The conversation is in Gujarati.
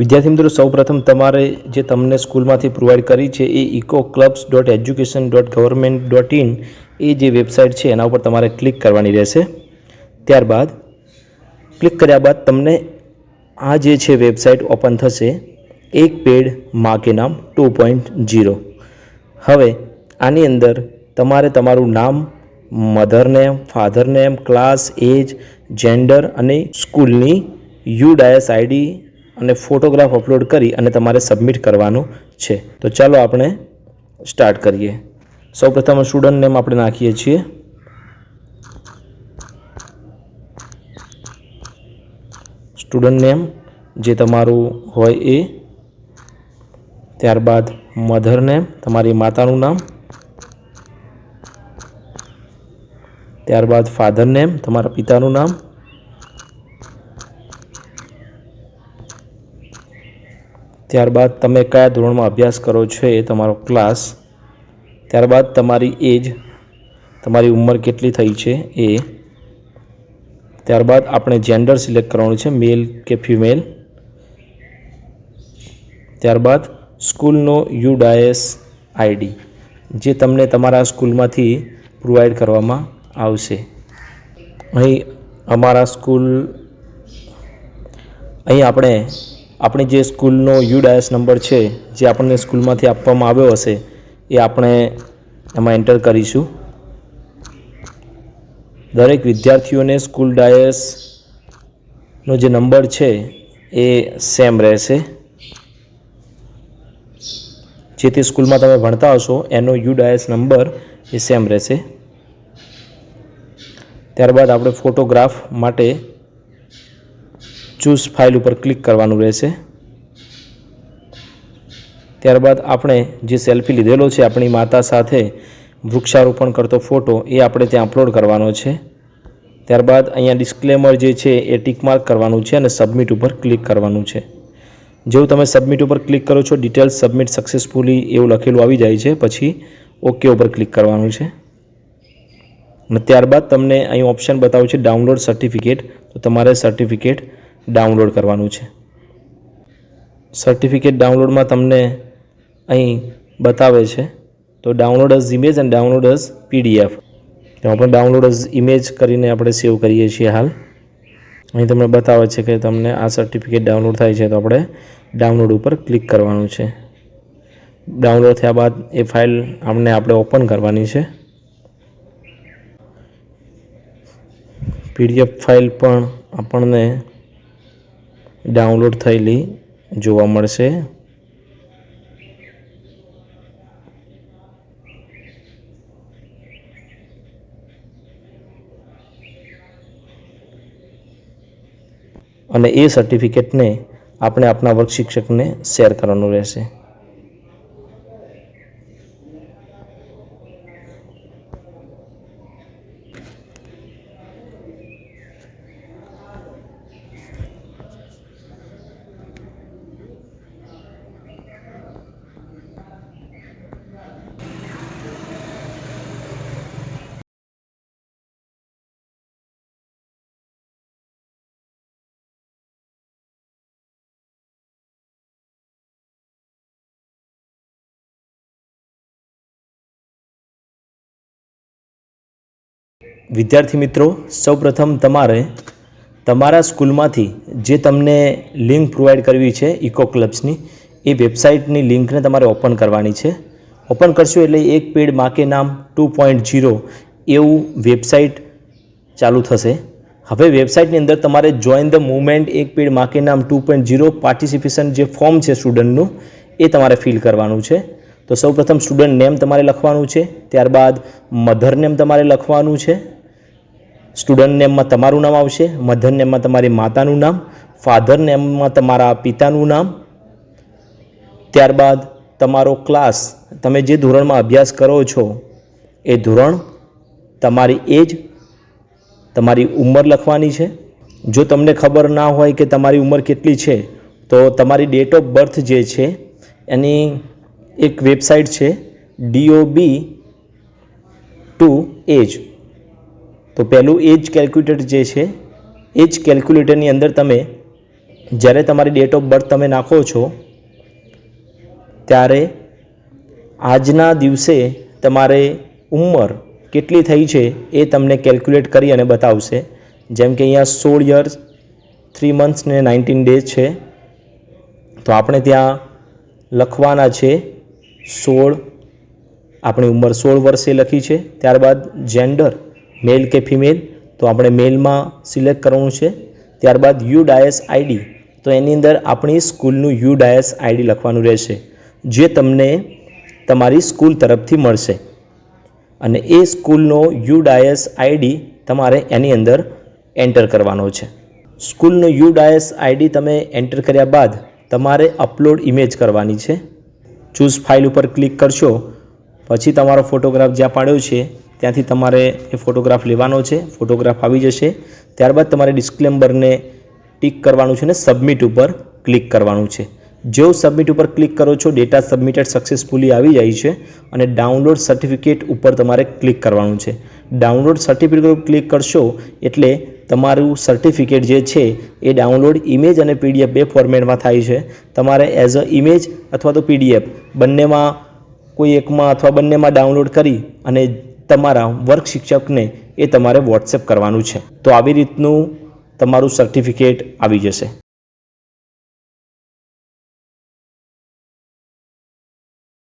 વિદ્યાર્થી મિત્રો, સૌપ્રથમ તમારે જે તમને સ્કૂલમાંથી પ્રોવાઈડ કરી છે એ eco clubs dot education dot government dot in એ જે વેબસાઇટ છે, એના ઉપર તમારે ક્લિક કરવાની રહેશે. ત્યારબાદ ક્લિક કર્યા બાદ તમને આ જે છે વેબસાઇટ ઓપન થશે, એક પેડ મા કે નામ ટુ પોઈન્ટ જીરો હવે આની અંદર તમારે તમારું નામ mother name father name class age gender અને સ્કૂલની યુ ડાયસ આઈડી અને ફોટોગ્રાફ અપલોડ કરી અને તમારે સબમિટ કરવાનું છે. તો ચાલો આપણે સ્ટાર્ટ કરીએ. સૌપ્રથમ સ્ટુડન્ટ નેમ આપણે નાખીએ છીએ. સ્ટુડન્ટ નેમ જે તમારું હોય એ. ત્યારબાદ મધર નેમ તમારી માતાનું નામ. ત્યારબાદ ફાધર નેમ તમારા પિતાનું નામ. ત્યારબાદ તમે કયા ધોરણમાં અભ્યાસ કરો છો એ તમારો ક્લાસ. ત્યારબાદ તમારી એજ, તમારી ઉંમર કેટલી થઈ છે એ. ત્યારબાદ આપણે જેન્ડર સિલેક્ટ કરવાનું છે મેલ કે ફિમેલ ત્યારબાદ સ્કૂલનો યુ ડાયસ આઈડી, જે તમને તમારા સ્કૂલમાંથી પ્રોવાઈડ કરવામાં આવશે. અહીં અમારા સ્કૂલ, અહીં આપણે આપણી જે સ્કૂલનો યુ ડાયસ નંબર છે, જે આપણને સ્કૂલમાંથી આપવામાં આવ્યો હશે, એ આપણે એમાં એન્ટર કરીશું. દરેક વિદ્યાર્થીઓને સ્કૂલ ડાયસનો જે નંબર છે, એ સેમ રહેશે. જે તે સ્કૂલમાં તમે ભણતા હશો, એનો યુ ડાયસ નંબર એ સેમ રહેશે. ત્યારબાદ આપણે ફોટોગ્રાફ માટે ચૂઝ ફાઇલ ઉપર ક્લિક કરવાનું રહેશે. ત્યારબાદ આપણે જે સેલ્ફી લીધેલો છે, આપણી માતા સાથે વૃક્ષારોપણ કરતો ફોટો એ આપણે ત્યાં અપલોડ કરવાનો છે. ત્યારબાદ અહીંયા ડિસ્ક્લેમર જે છે એ ટિક માર્ક કરવાનું છે અને સબમિટ ઉપર ક્લિક કરવાનું છે. જેવું તમે સબમિટ ઉપર ક્લિક કરો છો ડિટેલ્સ સબમિટ સક્સેસફુલી એવું લખેલું આવી જાય છે, પછી ઓકે ઉપર ક્લિક કરવાનું છે. અને ત્યારબાદ તમને અહીં ઓપ્શન બતાવે છે ડાઉનલોડ સર્ટિફિકેટ તો તમારે સર્ટિફિકેટ ડાઉનલોડ કરવાનું છે. સર્ટિફિકેટ ડાઉનલોડમાં તમને અહીં બતાવે છે. તો ડાઉનલોડ અઝ ઇમેજ અને ડાઉનલોડ અઝ પીડીએફ તો આપણે ડાઉનલોડ અઝ ઇમેજ કરીને આપણે સેવ કરીએ છીએ હાલ. અહીં તમને બતાવે છે કે તમને આ સર્ટિફિકેટ ડાઉનલોડ થાય છે તો આપણે ડાઉનલોડ ઉપર ક્લિક કરવાનું છે. ડાઉનલોડ થયા બાદ એ ફાઇલ આપણે આપણે ઓપન કરવાની છે. પીડીએફ ફાઇલ પણ આપણને ડાઉનલોડ થયેલી જોવા મળશે. અને એ સર્ટિફિકેટને આપણે આપણા વર્ગ શિક્ષકને શેર કરવાનું રહેશે. વિદ્યાર્થી મિત્રો, સૌપ્રથમ તમારે તમારા સ્કૂલમાંથી જે તમને લિંક પ્રોવાઈડ કરવી છે ઇકો ક્લબ્સની, એ વેબસાઇટની લિંકને તમારે ઓપન કરવાની છે. ઓપન કરશો એટલે Ek Ped Maa Ke Naam two point zero એવું વેબસાઇટ ચાલુ થશે. હવે વેબસાઇટની અંદર તમારે join the movement Ek Ped Maa Ke Naam two point zero participation જે ફોર્મ છે સ્ટુડન્ટનું, એ તમારે ફિલ કરવાનું છે. તો સૌપ્રથમ સ્ટુડન્ટ નેમ તમારે લખવાનું છે, ત્યારબાદ મધર નેમ તમારે લખવાનું છે. સ્ટુડન્ટ નેમમાં તમારું નામ આવશે મધર નેમમાં તમારી માતાનું નામ ફાધર નેમમાં તમારા પિતાનું નામ. ત્યારબાદ તમારો ક્લાસ તમે જે ધોરણમાં અભ્યાસ કરો છો, એ ધોરણ તમારી એજ તમારી ઉંમર લખવાની છે. જો તમને ખબર ના હોય કે તમારી ઉંમર કેટલી છે, તો તમારી ડેટ ઓફ બર્થ જે છે, એની એક વેબસાઇટ છે ડીઓબી ટુ એજ તો પહેલું એજ કેલ્ક્યુલેટર જે છે એજ કેલ્ક્યુલેટરની અંદર તમે જ્યારે તમારી ડેટ ઓફ બર્થ તમે નાખો છો, ત્યારે આજના દિવસે તમારે ઉંમર કેટલી થઈ છે એ તમને કેલ્ક્યુલેટ કરી અને બતાવશે. જેમ કે અહીંયા સોળ યર્સ થ્રી મંથ્સ ને નાઇન્ટીન ડેઝ છે. તો આપણે ત્યાં લખવાના છે સોળ, આપણી ઉંમર સોળ વર્ષે લખી છે. ત્યારબાદ જેન્ડર મેલ કે ફિમેલ તો આપણે મેલમાં સિલેક્ટ કરવાનું છે. ત્યારબાદ યુ ડાયસ આઈડી તો એની અંદર આપણી સ્કૂલનું યુ ડાયસ આઈડી લખવાનું રહેશે, જે તમને તમારી સ્કૂલ તરફથી મળશે. અને એ સ્કૂલનો યુ ડાયસ આઈડી તમારે એની અંદર એન્ટર કરવાનો છે. સ્કૂલનો યુ ડાયસ આઈડી તમે એન્ટર કર્યા બાદ તમારે અપલોડ ઇમેજ કરવાની છે. ચૂઝ ફાઇલ ઉપર ક્લિક કરશો, પછી તમારો ફોટોગ્રાફ જ્યાં પાડ્યો છે, ત્યાંથી તમારે એ ફોટોગ્રાફ લેવાનો છે, ફોટોગ્રાફ આવી જશે. ત્યારબાદ તમારે ડિસ્ક્લેમ્બરને ટિક કરવાનું છે ને સબમિટ ઉપર ક્લિક કરવાનું છે. જો સબમિટ ઉપર ક્લિક કરો છો, ડેટા સબમિટેડ સક્સેસફુલી આવી જાય છે અને ડાઉનલોડ સર્ટિફિકેટ ઉપર તમારે ક્લિક કરવાનું છે. ડાઉનલોડ સર્ટિફિકેટ ઉપર ક્લિક કરશો એટલે તમારું સર્ટિફિકેટ જે છે, એ ડાઉનલોડ ઇમેજ અને પીડીએફ બે ફોર્મેટમાં થાય છે. તમારે એઝ અ ઇમેજ અથવા તો પીડીએફ બંનેમાં, કોઈ એકમાં અથવા બંનેમાં ડાઉનલોડ કરી અને તમારા વર્ગ શિક્ષકને એ તમારે વોટ્સએપ કરવાનું છે. તો આવી રીતનું તમારું સર્ટિફિકેટ આવી જશે.